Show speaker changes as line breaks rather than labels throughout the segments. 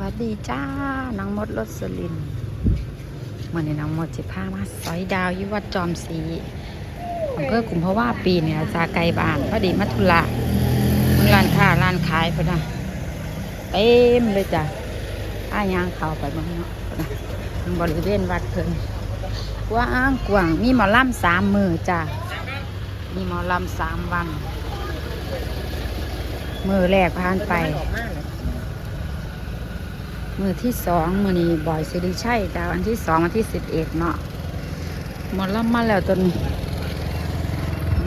วัสดีจ้า น้องมดรสลินมื่อนี้น้องมดจะพามาสอยดาวยุวัดจอมศรีอำเภอกลุ่มเพราะว่าปีเนี่ยจาไกลบ้านพอดีมัทุระมีร้านค้าร้านขายพอนะเต็มเลยจ้ะอ้ายางเขาไปบ้างเนาะพุ่นนะบริเวณวัดเพิ่นกว้างกว้างมีหมอลำสามมือจ้ะมีหมอลำสามวัน มือแรกผ่านไป มือที่สองมือนี้บ่อยสิริชัยจ้าวันที่สองวันที่สิบเอ็ดเนาะหมดแล้วมาแล้วจน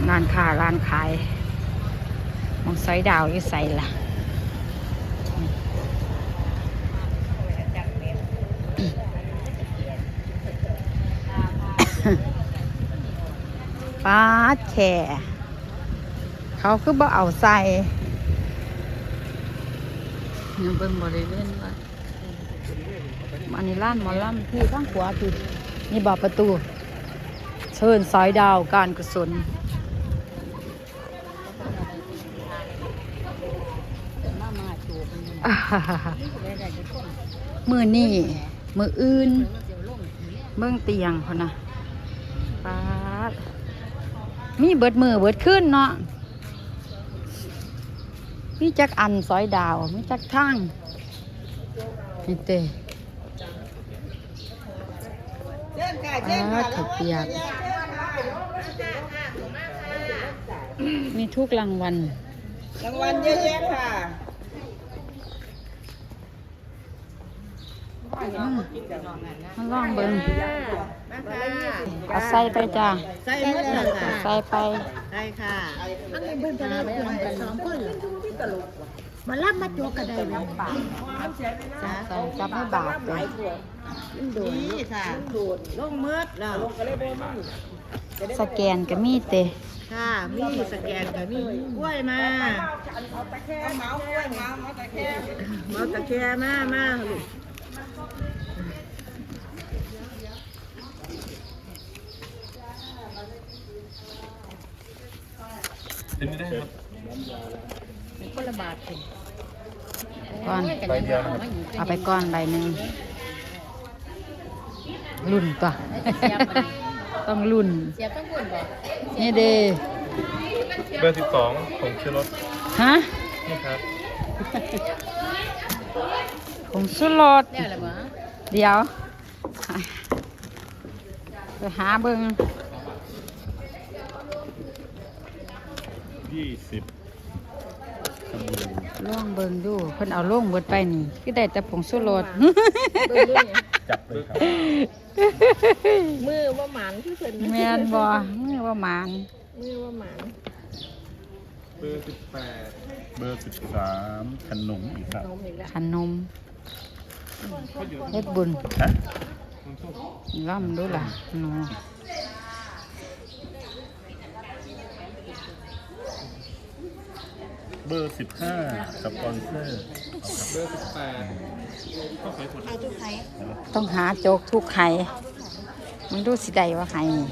ร้านค้าร้านขายมองไซดาวอยู่ใส่ละป้าแข่เขาคือบ่เอาใส่ยังเบิ่งบริเวณว่า อันนี้ร้านหมอลำที่ข้างขวาคือนี่บอกประตู เชิญสายดาวการกุศลมือนี่มืออื่น เบื้องเตียงพอนะป๊ามีเบิดมือเบิดขึ้นเนาะมีจักอันสอยดาวมีจักทางนี่เต อ่าถั่วเปียกมีทุกรางวัล
รางวัลเยอะแยะค่ะ
มาลองเบิ้ง
มาค่ะ
เอาใส่ไปจ้า
ใส่หมดเลยค่ะ
ใส่ไป
ได้ค่ะ
อันนี้เพิ่นจะได้เพิ่นกันสองคน มารับมาตัวกระไดเลย
ใส่จับไม่บาดเลย
นี่ค่ะดูดลงเมืดแล้ว
สแกนก็มีเต
ค่ะมีสแกนกับมีกล้วยมาเมาตะแคงเมากล้วยเมาเมาตะแคงเมาตะแคงมามาลูก
เป็นไม่ได้ครับ
คนละบาทเก่อน
ใบเดียวนะครับ
เอาไปก้อนใบหนึ่งรุ่นตัวต้องรุ่นนี่เด
เบอร์สิบสองของชื่อรถ
ฮะ
นี่ครับ
ผงสุรสเดี๋ยว ไปหาเบิง
ยี่สิบสบู่
ล่องเบิงดูเพิ่นเอาล่งเบิดไปนี่คือได้แต่ผงสุรส
จับเลยครับ
มือว่าหมันที่เพิ่น
แม่นบ่มือว่าหมาน
มือว่าหมัน
เบอร์สิบแปดเบอร์สิบสามขนมอีกครับ
นมอีกแล้ว
ขนมเฮ็ดบุญ
ฮะ
ล่ำดูล่ะหนู
เบอร์สิบห้าสปอนเซอร์เบอร์สิบแปด
ต้องหาโจกทุกไข่มันดูสิได้ว่าไข่นี่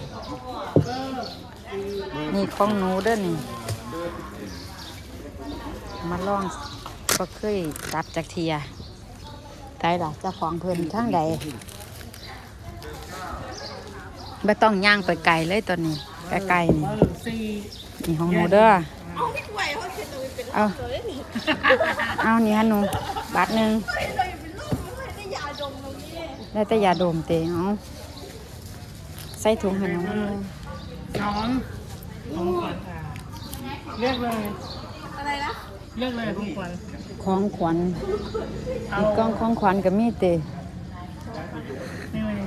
นี่ของหนูเด้อนี่ มาลองก็เคยจับจากเทียไกล่ะจ้าของเพิ่นทางใดไม่ต้องย่างไปไกลเลยตอนนี้ไกลๆนี่นี่ของหนูเด้อ เอาเอานี่ฮะหนูบาทหนึ่งได้แต่ยาดมเตะเอาใส่ถุงให้น้องหนู
น้องของขวัญเลือกเลยอะไรนะเลือกเลยของขวัญ
ของขวัญ
เอา
มีกล้องของขวัญกับมีเตะ
นี่เลย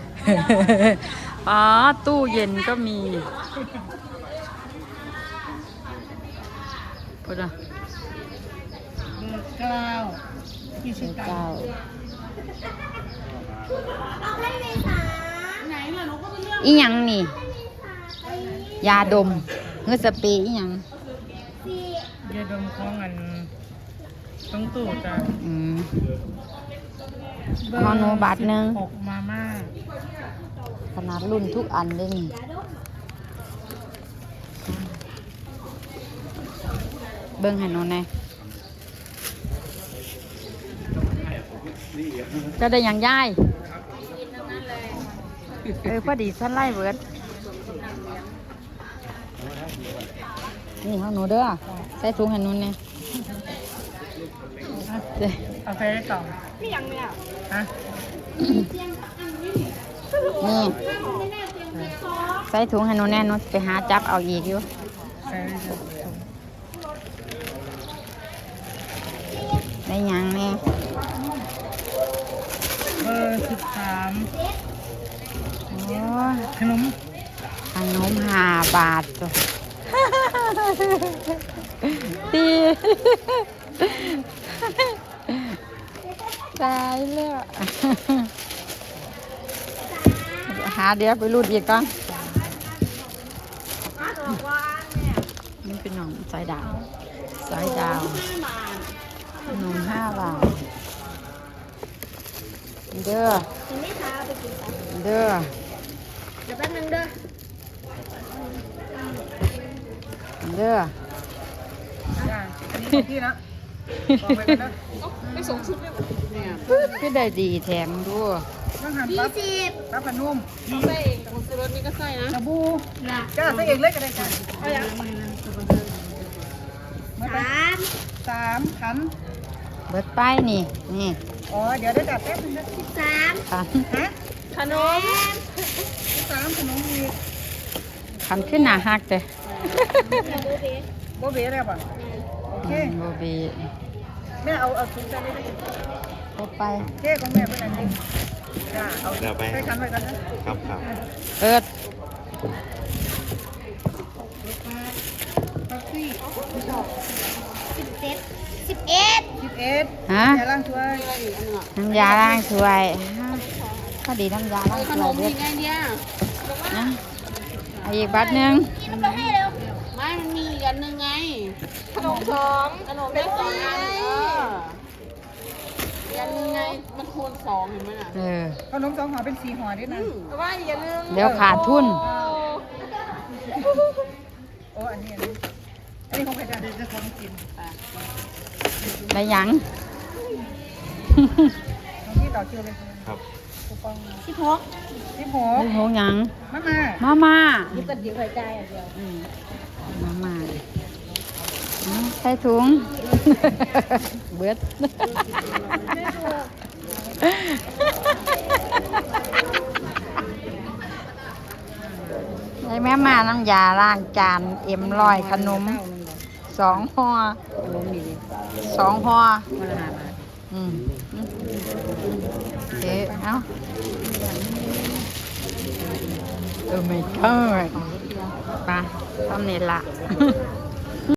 อ๋อตู้เย็นก็มี พูดอะ
เบอร์เก้ายี่สิบเก้า
เก้าอีหยังนี่ ยาดมเงือสเปรย์อีหยัง
เยาดมของอันต้องตู้จ้ะ
อืมหมอหนูบาทหนึ่ง
หกมาม่า
ขนาดรุ่นทุกอันเลยนี่ เบิ้งให้หนูหน่อยจะได้อย่างย่ายเออพอดีสั้นไล่เบิดนี่ของหนูเด้อใส่ถุงให้หนูเนี่ยเด้อ
เอาไปได้ต่อนี่ยังเนี่ยฮะ
นี่ใส่ถุงให้หนูแน่หนูสิไปหาจับเอาอีกอยู่
ใส่ ได้ต่อ
ได้หยังแน่
เบอร์สิบสาม
โอ้ย
ขนม
ขนมห้าบาทจ้ะตีตายแล้วหาเดี๋ยวไปรูดอีกก่อนนี่เป็นหนองสายดาวสายดาวห นมห้าบาท เด้อ
ไม่ทาไปกินไป
เด้อ
เดี๋ยวแป๊บนึงเด้อ
เด้อ
จ้าอันนี้ของพี่นะบอกไปกันนะ
คือได้ดีแถมด้วย
ต้องหัน
ยี่
ปั๊บ
สิบ
ปั๊บขนุ่มใส่เองแต่คนซื้อรถนี่ก็ใส่นะกระบูจ้าใส่เองเลยก็ได้จ้ะเอาอย่างม
สาม
สามขัน
เบิดป้ายนี่ นี่
อ๋อ เดี๋ยวได้จัดแป๊บนึงนะ
สิบสาม
ขัน
ฮะ
ขนม
สามขนมอีก
ขันขึ้นหนาหักเด้
โบเบ้แล้วป่ะโอเค
โบบี
แม่เอาเอาถุงใส่ได้ไหม
โบไป
เค้ของแม่เป็นอะไรจ้าเอาใส่ขันไว้กันนะ
ครับครับ
เปิด
แท็กซี่
สิบเจ็ดสิบเอ็ด
สิบเอ็ด
ฮะ
อย่าล้างถ้วย
น้ำยาล้างถ้วยฮะพอดีน้ำยาล้างถ้วยเด็ดนะเอาอีกบัตรหนึ่ง
นี่มันก็ให้เร็ว
ไม่มันมีอีกอันหนึงไง
ขนมสอง
ขนมได้สองอันเอออีกอันหนึงไงมันคูณสองเห็นไหมน่ะ
เออ
ขนมสองห่อเป็นสี่ห่อด้วยนะ
ว่าอย่าลืม
เดี๋ยวขาดทุน
โอ้อันนี้
ได้ยัง
ของพี่ต่อคิวเลย
ครับ
คูปอง
สิบหก
สิบหก
ได้หงหยัง
มามา
มามา
ยิบกันยิบหัวใจอย่างเดียว
อืมมามาอืมใส่ถุง เบิด ไอ้แม่มาน้ำยาล้างจานเอ็มลอยขนม สองห่อสองห่ออืมอืมเจ๊เอาเออไม่เกิดไปทำนี่ละ